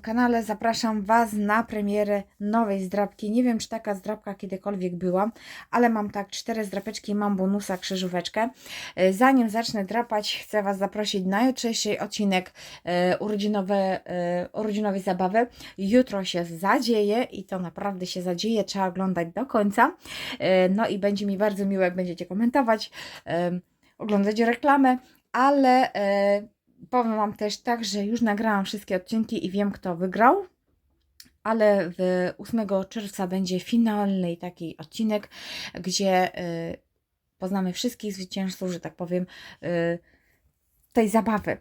kanale. Zapraszam Was na premierę nowej zdrabki. Nie wiem, czy taka zdrabka kiedykolwiek była, ale mam tak cztery zdrapeczki mam bonusa krzyżóweczkę. E, Zanim zacznę drapać, chcę Was zaprosić na jutrzejszy odcinek e, urodzinowe, e, urodzinowej zabawy. Jutro się zadzieje i to naprawdę się zadzieje. Trzeba oglądać do końca. No i będzie mi bardzo miło, jak będziecie komentować, oglądać reklamę, ale powiem Wam też tak, że już nagrałam wszystkie odcinki i wiem, kto wygrał. Ale w 8 czerwca będzie finalny taki odcinek, gdzie e, poznamy wszystkich zwycięzców, że tak powiem, e, tej zabawy.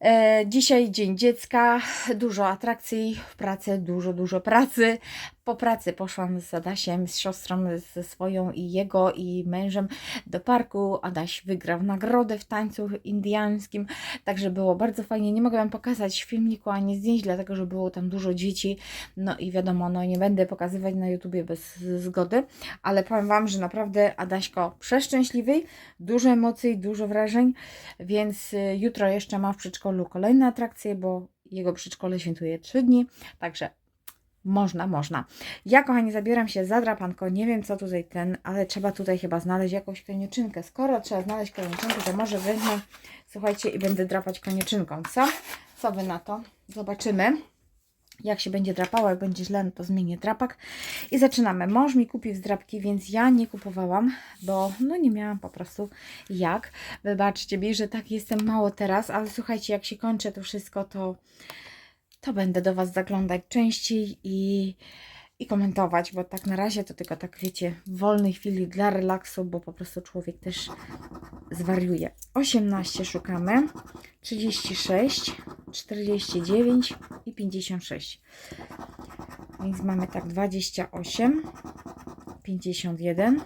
E, Dzisiaj Dzień Dziecka, dużo atrakcji w pracy, dużo, dużo pracy. Po pracy poszłam z Adasiem, z siostrą, ze swoją i jego i mężem do parku. Adaś wygrał nagrodę w tańcu indiańskim, także było bardzo fajnie. Nie mogę Wam pokazać filmiku ani zdjęć, dlatego że było tam dużo dzieci. No i wiadomo, no nie będę pokazywać na YouTubie bez zgody, ale powiem Wam, że naprawdę Adaśko przeszczęśliwy, dużo emocji, dużo wrażeń, więc y, jutro jeszcze ma w przedszkolu kolejne atrakcje, bo jego przedszkole świętuje 3 dni, także można, można. Ja, kochani, zabieram się za drapanko. Nie wiem, co tutaj ten, ale trzeba tutaj chyba znaleźć jakąś konieczynkę. Skoro trzeba znaleźć konieczynkę, to może wezmę, słuchajcie, i będę drapać konieczynką. Co? Co wy na to? Zobaczymy. Jak się będzie drapało, jak będzie źle, no to zmienię drapak. I zaczynamy. Mąż mi kupił zdrapki, więc ja nie kupowałam, bo no nie miałam po prostu jak. Wybaczcie mi, że tak jestem mało teraz, ale słuchajcie, jak się kończy to wszystko, to to będę do Was zaglądać częściej i, i komentować, bo tak na razie to tylko tak wiecie, w wolnej chwili dla relaksu, bo po prostu człowiek też zwariuje. 18 szukamy, 36, 49 i 56. Więc mamy tak 28, 51,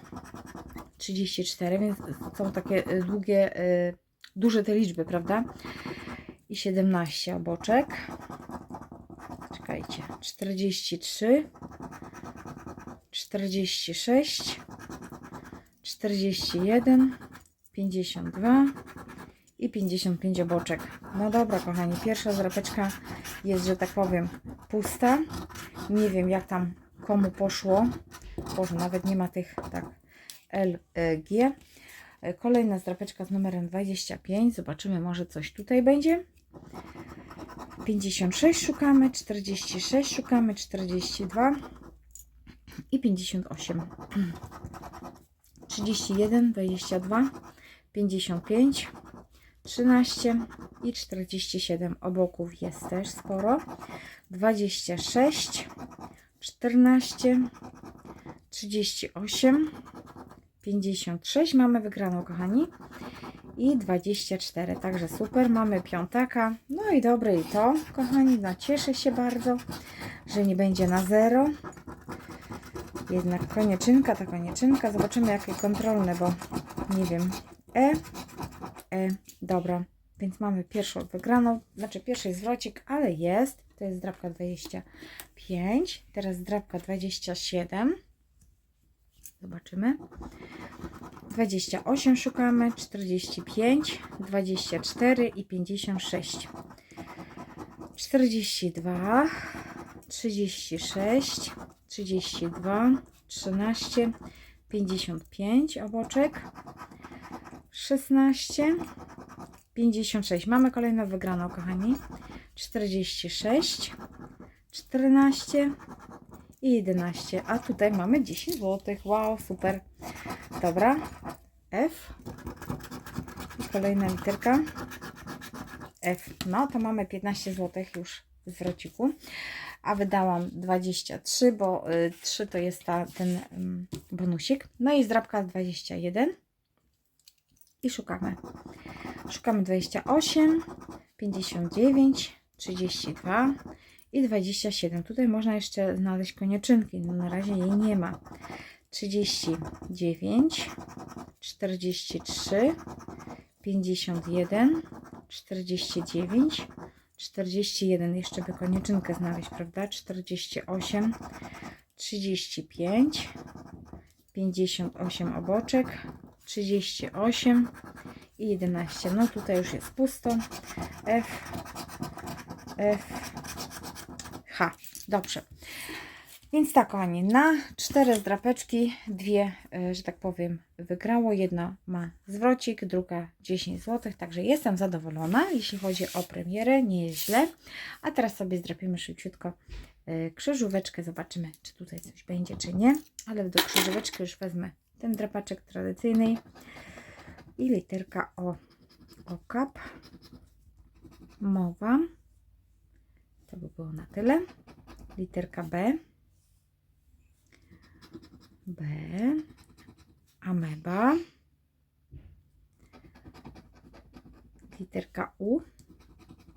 34, więc są takie y, długie, y, duże te liczby, prawda? I 17 oboczek. Czekajcie. 43, 46, 41, 52 i 55 oboczek. No dobra, kochani, pierwsza zrapeczka jest, że tak powiem, pusta. Nie wiem, jak tam komu poszło. Boże, nawet nie ma tych tak LG. Kolejna zdrapeczka z numerem 25. Zobaczymy, może coś tutaj będzie. 56 szukamy, 46 szukamy, 42 i 58. 31, 22, 55, 13 i 47. Oboków jest też sporo. 26, 14, 38, 56. Mamy wygraną, kochani. I 24. Także super. Mamy piątaka. No i dobre i to, kochani. No cieszę się bardzo, że nie będzie na zero. Jednak konieczynka, ta konieczynka. Zobaczymy jakie kontrolne, bo nie wiem. E, E, dobra. Więc mamy pierwszą wygraną. Znaczy pierwszy zwrocik, ale jest. To jest drapka 25. Teraz drapka 27. Zobaczymy. 28 szukamy, 45, 24 i 56. 42, 36, 32, 13, 55 oboczek, 16, 56. Mamy kolejną wygraną, kochani. 46, 14 i 11. A tutaj mamy 10 zł. Wow, super. Dobra. F. I kolejna literka. F. No to mamy 15 zł już w zwrociku. A wydałam 23, bo y, 3 to jest ta, ten ym, bonusik. No i zdrabka 21. I szukamy. Szukamy 28, 59, 32 i 27. Tutaj można jeszcze znaleźć konieczynki. No na razie jej nie ma. 39, 43, 51, 49, 41. Jeszcze by konieczynkę znaleźć, prawda? 48, 35, 58 oboczek, 38 i 11. No tutaj już jest pusto. F, F, Dobrze. Więc tak, kochani, na cztery zdrapeczki, dwie, e, że tak powiem, wygrało. Jedna ma zwrocik, druga 10 zł, także jestem zadowolona, jeśli chodzi o premierę, nie jest źle. A teraz sobie zdrapimy szybciutko e, krzyżóweczkę, zobaczymy, czy tutaj coś będzie, czy nie. Ale do krzyżóweczki już wezmę ten drapaczek tradycyjny i literka O. Okap. Mowa. To by było na tyle. Literka B. B. Ameba. Literka U.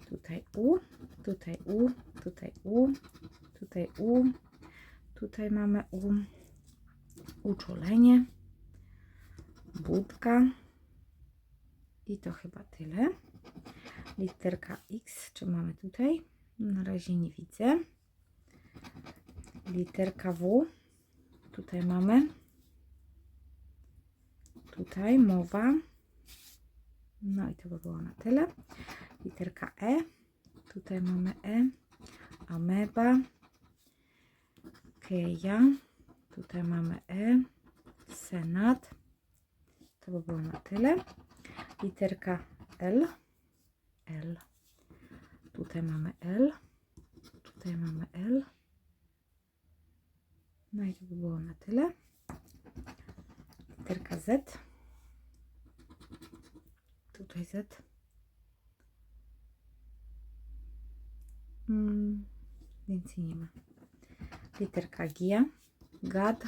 Tutaj U. Tutaj U. Tutaj U. Tutaj U. Tutaj mamy U. Uczulenie. Budka. I to chyba tyle. Literka X. Czy mamy tutaj? Na razie nie widzę. Literka W. Tutaj mamy. Tutaj mowa. No i to by było na tyle. Literka E. Tutaj mamy E. Ameba. Keja. Tutaj mamy E. Senat. To by było na tyle. Literka L. L. Tutaj mamy L. Tutaj mamy L. To by było na tyle. Literka Z. Tutaj Z. Więcej nie ma. Literka G. Gad.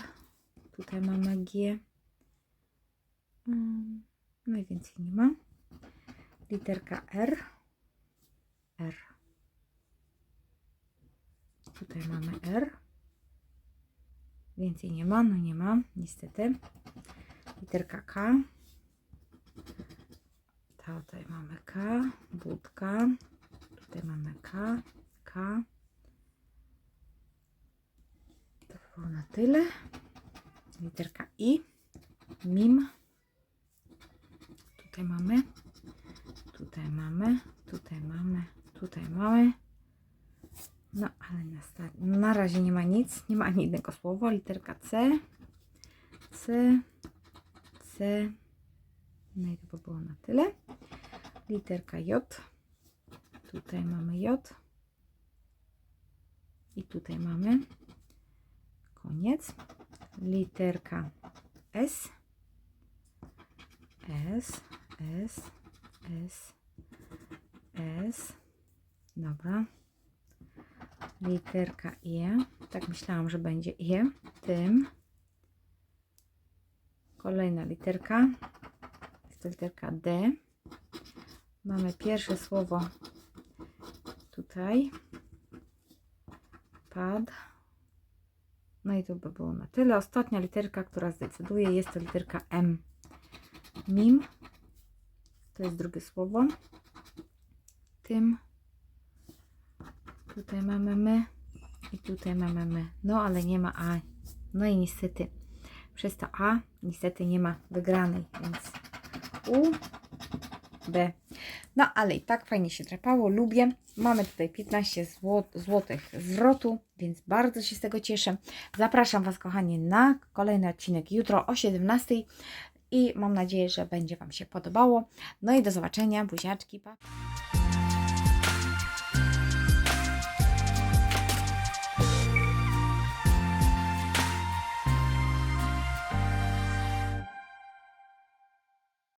Tutaj mamy G. Mm, no i więcej nie ma. Literka R. R. Tutaj mamy R. Więcej nie ma, no nie ma, niestety. Literka K. Tutaj mamy K, budka. Tutaj mamy K, K. To by było na tyle. Literka I, mim. Tutaj mamy, tutaj mamy, tutaj mamy, tutaj mamy. No, ale na, na razie nie ma nic, nie ma ani jednego słowa. Literka C, C, C. No i to by było na tyle. Literka J. Tutaj mamy J. I tutaj mamy koniec. Literka S. S, S, S, S. Dobra. Literka E. Tak myślałam, że będzie E. Tym. Kolejna literka. Jest to literka D. Mamy pierwsze słowo tutaj. Pad. No i to by było na tyle. Ostatnia literka, która zdecyduje, jest to literka M. Mim. To jest drugie słowo. Tym. Tutaj mamy my. I tutaj mamy my. No ale nie ma A. No i niestety przez to A niestety nie ma wygranej, więc U, B. No ale i tak fajnie się drapało, lubię. Mamy tutaj 15 zł, złotych zwrotu, więc bardzo się z tego cieszę. Zapraszam Was, kochani, na kolejny odcinek jutro o 17 i mam nadzieję, że będzie Wam się podobało. No i do zobaczenia, buziaczki, pa!